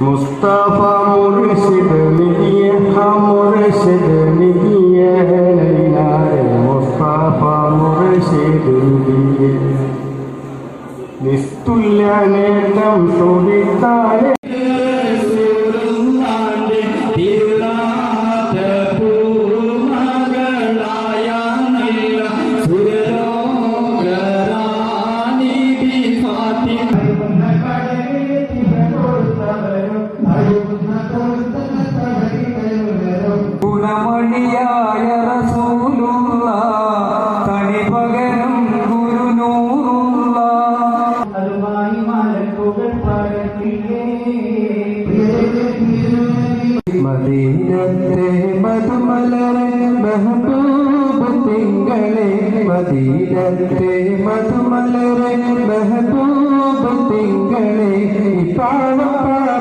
মুস্তাফা মুর্শিদ নিয়ে হামুর্শিদ নিয়ে নারে মুস্তাফা মুর্শিদ নিয়ে। নিস্তুল্যানে নাম সুরিতারে ഗുണമണിയായ റസൂലുള്ള തനി പകരം ഗുരുനൂറുള്ള മദീനത്തെ മധുമലരെ മെഹബൂബ് തിങ്കളെ മദീനത്തെ മധുമലരെ മെഹബൂബ് തിങ്കളെ പാവം